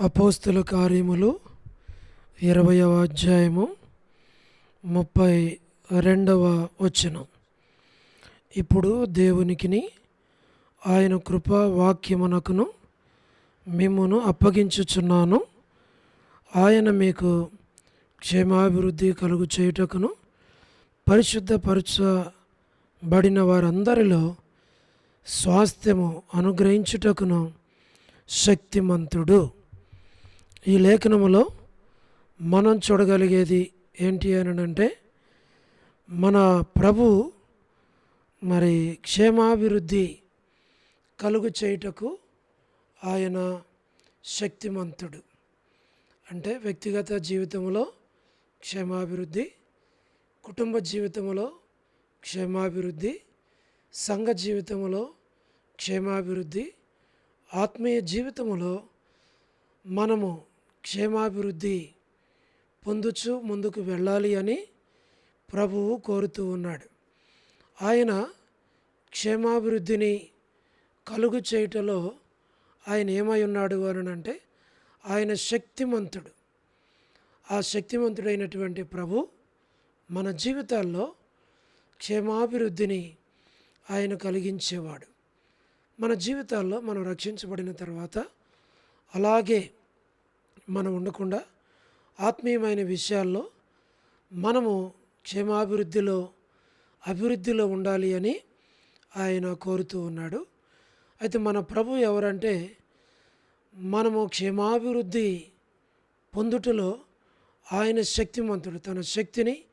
అపోస్తుల కార్యములు ఇరవయవ అధ్యాయము ముప్పై రెండవ వచనం. ఇప్పుడు దేవునికిని ఆయన కృపా వాక్యమునకును మిమ్మును అప్పగించుచున్నాను. ఆయన మీకు క్షేమాభివృద్ధి కలుగు చేయుటకును పరిశుద్ధపరచబడిన వారందరిలో స్వాస్థ్యము అనుగ్రహించుటకును శక్తిమంతుడు. ఈ లేఖనములో మనం చూడగలిగేది ఏంటి అని అంటే మన ప్రభు మరి క్షేమాభివృద్ధి కలుగు చేయుటకు ఆయన శక్తిమంతుడు. అంటే వ్యక్తిగత జీవితంలో క్షేమాభివృద్ధి కుటుంబ జీవితంలో క్షేమాభివృద్ధి సంఘ జీవితంలో క్షేమాభివృద్ధి ఆత్మీయ జీవితంలో మనము క్షేమాభివృద్ధి పొందుచు ముందుకు వెళ్ళాలి అని ప్రభువు కోరుతూ ఉన్నాడు. ఆయన క్షేమాభివృద్ధిని కలుగు చేయుటలో ఆయన ఏమై ఉన్నాడు అని అంటే ఆయన శక్తిమంతుడు. ఆ శక్తిమంతుడైనటువంటి ప్రభు మన జీవితాల్లో క్షేమాభివృద్ధిని ఆయన కలిగించేవాడు. మన జీవితాల్లో మనం రక్షించబడిన తర్వాత అలాగే మనం ఉండకుండా ఆత్మీయమైన విషయాల్లో మనము క్షేమాభివృద్ధిలో అభివృద్ధిలో ఉండాలి అని ఆయన కోరుతూ ఉన్నాడు. అయితే మన ప్రభు ఎవరంటే మనము క్షేమాభివృద్ధి పొందుటలో ఆయన శక్తిమంతుడు. తన శక్తిని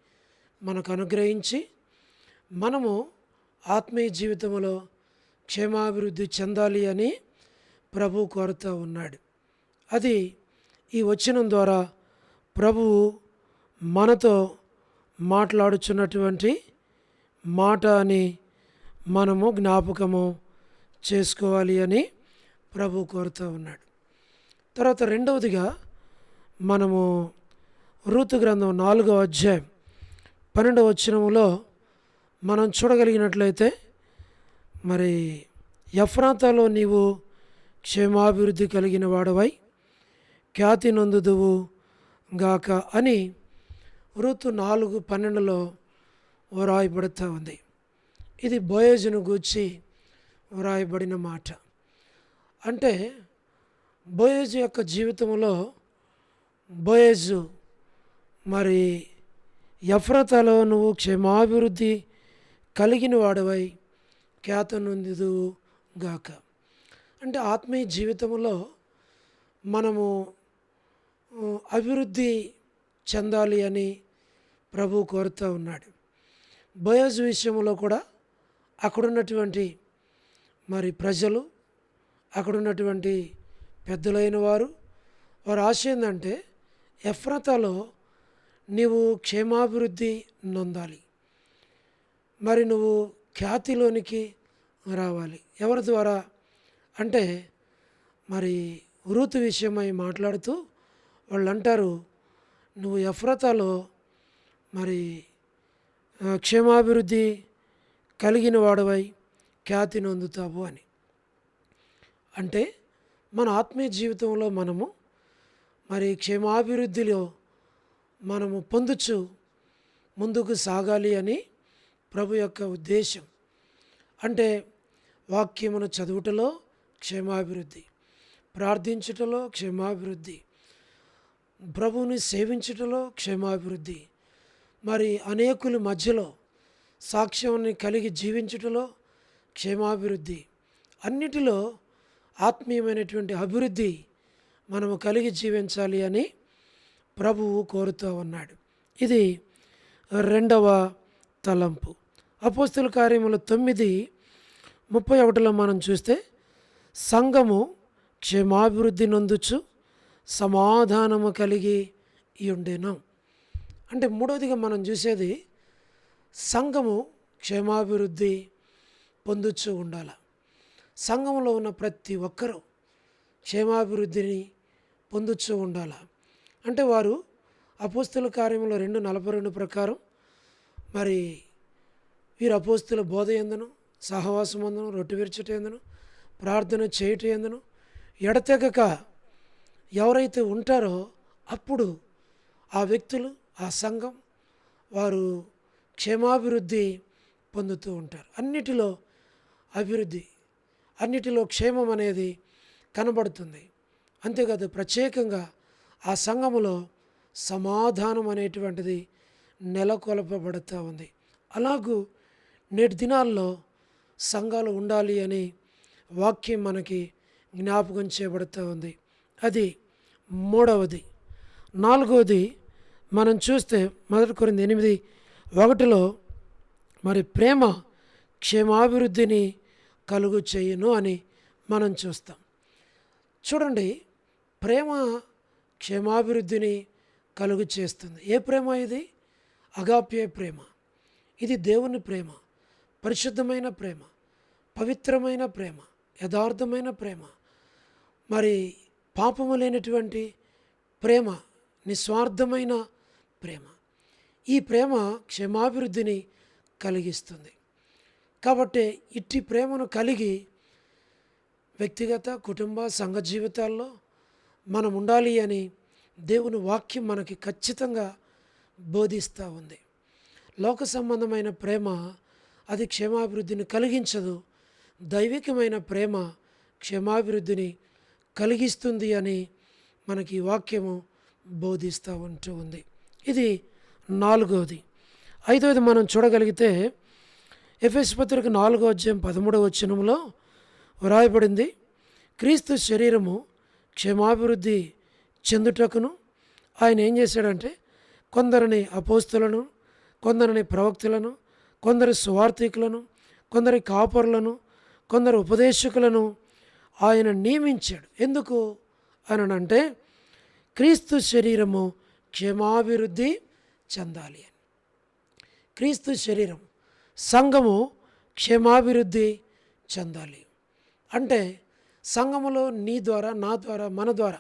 మనకు అనుగ్రహించి మనము ఆత్మీయ జీవితంలో క్షేమాభివృద్ధి చెందాలి అని ప్రభు కోరుతూ ఉన్నాడు. అది ఈ వచనం ద్వారా ప్రభువు మనతో మాట్లాడుచున్నటువంటి మాట అని మనము జ్ఞాపకము చేసుకోవాలి అని ప్రభు కోరుతూ ఉన్నాడు. తర్వాత రెండవదిగా మనము ఋతు గ్రంథం నాలుగవ అధ్యాయం పన్నెండవ వచ్చినములో మనం చూడగలిగినట్లయితే మరి ఎఫ్రాతాలో నీవు క్షేమాభివృద్ధి కలిగిన వాడవై ఖ్యాతి నొందుదువు గాక అని ఋతు నాలుగు పన్నెండులో వ్రాయబడుతూ ఉంది. ఇది బోయేజును గూర్చి వ్రాయబడిన మాట. అంటే బోయేజు యొక్క జీవితంలో బోయేజు మరి ఎఫ్రతలో నువ్వు క్షేమాభివృద్ధి కలిగిన వాడవై ఖ్యాతి నొందుదువు గాక. అంటే ఆత్మీయ జీవితంలో మనము అభివృద్ధి చెందాలి అని ప్రభు కోరుతూ ఉన్నాడు. బయోజ్ విషయంలో కూడా అక్కడున్నటువంటి మరి ప్రజలు అక్కడున్నటువంటి పెద్దలైన వారు వారు ఆశ ఏంటంటే ఎఫ్రతలో నీవు క్షేమాభివృద్ధి నొందాలి. మరి నువ్వు ఖ్యాతిలోనికి రావాలి. ఎవరి ద్వారా? అంటే మరి వృత్తి విషయమై మాట్లాడుతూ వాళ్ళు అంటారు నువ్వు ఎఫ్రతలో మరి క్షేమాభివృద్ధి కలిగిన వాడవై ఖ్యాతి నొందుతావు అని. అంటే మన ఆత్మీయ జీవితంలో మనము మరి క్షేమాభివృద్ధిలో మనము పొందుచు ముందుకు సాగాలి అని ప్రభు యొక్క ఉద్దేశం. అంటే వాక్యమును చదువుటలో క్షేమాభివృద్ధి ప్రార్థించుటలో క్షేమాభివృద్ధి ప్రభువుని సేవించుటలో క్షేమాభివృద్ధి. మరి అనేకుల మధ్యలో సాక్ష్యాన్ని కలిగి జీవించుటలో క్షేమాభివృద్ధి. అన్నిటిలో ఆత్మీయమైనటువంటి అభివృద్ధి మనము కలిగి జీవించాలి అని ప్రభువు కోరుతూ ఉన్నాడు. ఇది రెండవ తలంపు. అపోస్తుల కార్యములు తొమ్మిది ముప్పై ఒకటిలో మనం చూస్తే సంఘము క్షేమాభివృద్ధి నొందుచు సమాధానము కలిగి ఉండేను అంటే మూడవదిగా మనం చూసేది సంఘము క్షేమాభివృద్ధి పొందుచు ఉండాలి. సంఘంలో ఉన్న ప్రతి ఒక్కరూ క్షేమాభివృద్ధిని పొందుచు ఉండాల. అంటే వారు అపోస్తుల కార్యంలో రెండు నలభై రెండు ప్రకారం మరి వీరు అపోస్తుల బోధ ఎందును సహవాసం అందును రొట్టె విరచుట ఎందును ప్రార్థన చేయుట ఎందును ఎడతెగక ఎవరైతే ఉంటారో అప్పుడు ఆ వ్యక్తులు ఆ సంఘం వారు క్షేమాభివృద్ధి పొందుతూ ఉంటారు. అన్నిటిలో అభివృద్ధి అన్నిటిలో క్షేమం అనేది కనబడుతుంది. అంతేకాదు ప్రత్యేకంగా ఆ సంఘములో సమాధానం అనేటువంటిది నెలకొల్పబడుతూ ఉంది. అలాగూ నేటి దినాల్లో సంఘాలు ఉండాలి అని వాక్యం మనకి జ్ఞాపకం చేయబడుతూ ఉంది. అది మూడవది. నాలుగవది మనం చూస్తే మొదటి కొరింది ఎనిమిది ఒకటిలో మరి ప్రేమ క్షేమాభివృద్ధిని కలుగు చేయును అని మనం చూస్తాం. చూడండి ప్రేమ క్షేమాభివృద్ధిని కలుగు చేస్తుంది. ఏ ప్రేమ ఇది? అగాప్య ప్రేమ. ఇది దేవుని ప్రేమ. పరిశుద్ధమైన ప్రేమ. పవిత్రమైన ప్రేమ. యథార్థమైన ప్రేమ. మరి పాపము లేనటువంటి ప్రేమ నిస్వార్థమైన ప్రేమ. ఈ ప్రేమ క్షమాభివృద్ధిని కలిగిస్తుంది. కాబట్టి ఇట్టి ప్రేమను కలిగి వ్యక్తిగత కుటుంబ సంఘ జీవితాల్లో మనం ఉండాలి అని దేవుని వాక్యం మనకి ఖచ్చితంగా బోధిస్తూ ఉంది. లోక సంబంధమైన ప్రేమ అది క్షేమాభివృద్ధిని కలిగించదు. దైవికమైన ప్రేమ క్షేమాభివృద్ధిని కలిగిస్తుంది అని మనకి వాక్యము బోధిస్తూ ఉంటూ ఉంది. ఇది నాలుగవది. ఐదవది మనం చూడగలిగితే ఎఫ్ఎస్ పత్రిక నాలుగో అధ్యాయం పదమూడవ వచనంలో వ్రాయబడింది క్రీస్తు శరీరము క్షేమాభివృద్ధి చెందుటకును ఆయన ఏం చేశాడంటే కొందరిని అపోస్తులను కొందరిని ప్రవక్తులను కొందరు సువార్థికులను కొందరి కాపరులను కొందరు ఉపదేశకులను ఆయన నియమించాడు. ఎందుకు? అని అంటే క్రీస్తు శరీరము క్షేమాభివృద్ధి చెందాలి అని. క్రీస్తు శరీరం సంఘము క్షేమాభివృద్ధి చెందాలి. అంటే సంఘములో నీ ద్వారా నా ద్వారా మన ద్వారా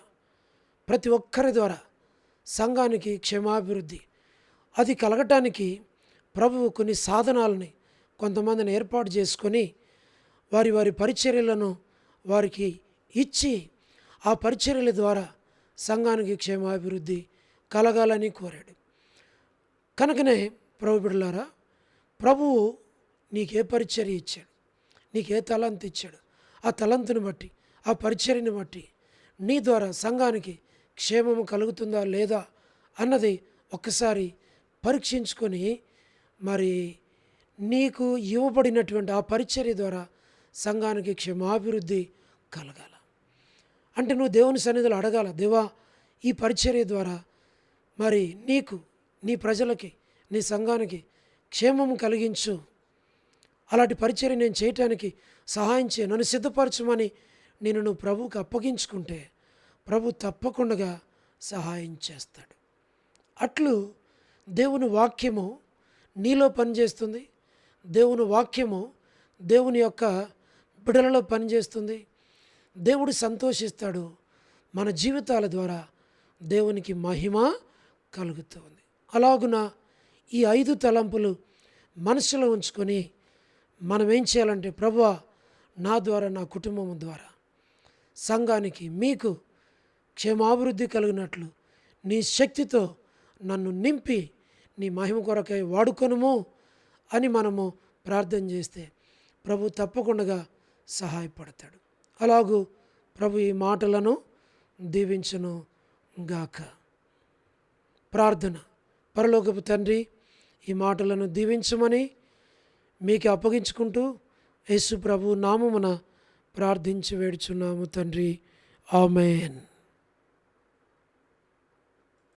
ప్రతి ఒక్కరి ద్వారా సంఘానికి క్షేమాభివృద్ధి అది కలగటానికి ప్రభువు కొన్ని సాధనాలని కొంతమందిని ఏర్పాటు చేసుకొని వారి వారి పరిచర్యలను వారికి ఇచ్చి ఆ పరిచర్యల ద్వారా సంఘానికి క్షేమాభివృద్ధి కలగాలని కోరాడు. కనుకనే ప్రభు బిడ్డలారా ప్రభువు నీకే పరిచర్య ఇచ్చాడు. నీకే తలంతు ఇచ్చాడు. ఆ తలంతుని బట్టి ఆ పరిచర్యని బట్టి నీ ద్వారా సంఘానికి క్షేమము కలుగుతుందా లేదా అన్నది ఒక్కసారి పరీక్షించుకొని మరి నీకు ఇవ్వబడినటువంటి ఆ పరిచర్య ద్వారా సంఘానికి క్షేమాభివృద్ధి కలగాల. అంటే నువ్వు దేవుని సన్నిధిలో అడగాల దేవా ఈ పరిచర్య ద్వారా మరి నీకు నీ ప్రజలకి నీ సంఘానికి క్షేమం కలిగించు. అలాంటి పరిచర్య నేను చేయటానికి సహాయం చేయ. నన్ను సిద్ధపరచమని నేను నువ్వు ప్రభువుకి అప్పగించుకుంటే ప్రభు తప్పకుండా సహాయం చేస్తాడు. అట్లు దేవుని వాక్యము నీలో పనిచేస్తుంది. దేవుని వాక్యము దేవుని యొక్క బిడలలో పనిచేస్తుంది. దేవుడు సంతోషిస్తాడు. మన జీవితాల ద్వారా దేవునికి మహిమ కలుగుతుంది. అలాగున ఈ ఐదు తలంపులు మనసులో ఉంచుకొని మనం ఏం చేయాలంటే ప్రభు నా ద్వారా నా కుటుంబం ద్వారా సంఘానికి మీకు క్షేమాభివృద్ధి కలిగినట్లు నీ శక్తితో నన్ను నింపి నీ మహిమ కొరకై వాడుకొనుము అని మనము ప్రార్థన చేస్తే ప్రభు తప్పకుండా సహాయపడతాడు. అలాగూ ప్రభు ఈ మాటలను దీవించను గాక. ప్రార్థన. పరలోకపు తండ్రి ఈ మాటలను దీవించమని మీకు అప్పగించుకుంటూ యేసు ప్రభు నామమున ప్రార్థించి వేడుచున్నాము తండ్రి. ఆమెన్.